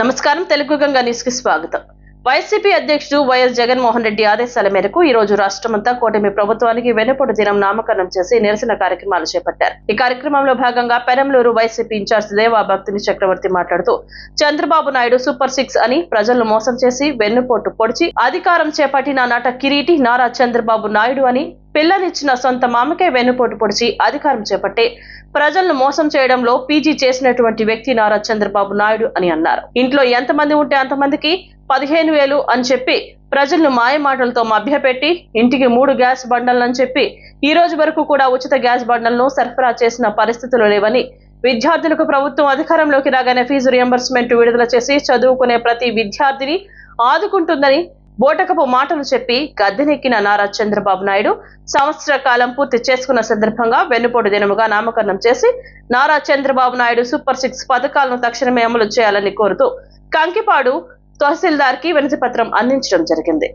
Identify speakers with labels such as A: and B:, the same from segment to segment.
A: నమస్కారం. తెలుగు గంగా న్యూస్కి స్వాగతం. వైసీపీ అధ్యక్షుడు వైఎస్ జగన్మోహన్ రెడ్డి ఆదేశాల మేరకు ఈ రోజు రాష్ట్రమంతా కూటమి ప్రభుత్వానికి వెన్నుపోటు దినం నామకరణం చేసి నిరసన కార్యక్రమాలు చేపట్టారు. ఈ కార్యక్రమంలో భాగంగా పెరంలూరు వైసీపీ ఇన్ఛార్జ్ దేవా భక్తిని చక్రవర్తి మాట్లాడుతూ చంద్రబాబు నాయుడు సూపర్ సిక్స్ అని ప్రజలను మోసం చేసి వెన్నుపోటు పొడిచి అధికారం చేపట్టిన నట కిరీటి నారా చంద్రబాబు నాయుడు అని పిల్లనిచ్చిన సొంత మామకే వెన్నుపోటు పొడిచి అధికారం చేపట్టే ప్రజలను మోసం చేయడంలో పీజీ చేసినటువంటి వ్యక్తి నారా చంద్రబాబు నాయుడు అని అన్నారు. ఇంట్లో ఎంతమంది ఉంటే అంతమందికి? పదిహేను వేలు అని చెప్పి ప్రజలను మాయ మాటలతో మభ్యపెట్టి ఇంటికి మూడు గ్యాస్ బండలని చెప్పి ఈ రోజు వరకు కూడా ఉచిత గ్యాస్ బండలను సరఫరా చేసిన పరిస్థితులు లేవని విద్యార్థులకు ప్రభుత్వం అధికారంలోకి రాగానే ఫీజు రియంబర్స్మెంట్ విడుదల చేసి చదువుకునే ప్రతి విద్యార్థిని ఆదుకుంటుందని బోటకపు మాటలు చెప్పి గద్దెనెక్కిన నారా చంద్రబాబు నాయుడు సంవత్సర కాలం పూర్తి చేసుకున్న సందర్భంగా వెన్నుపోటు దినముగా నామకరణం చేసి నారా చంద్రబాబు నాయుడు సూపర్ సిక్స్ పథకాలను తక్షణమే అమలు చేయాలని కోరుతూ కంకిపాడు తహసీల్దార్కి వినతి పత్రం అందించడం జరిగింది.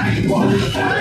B: Whoa.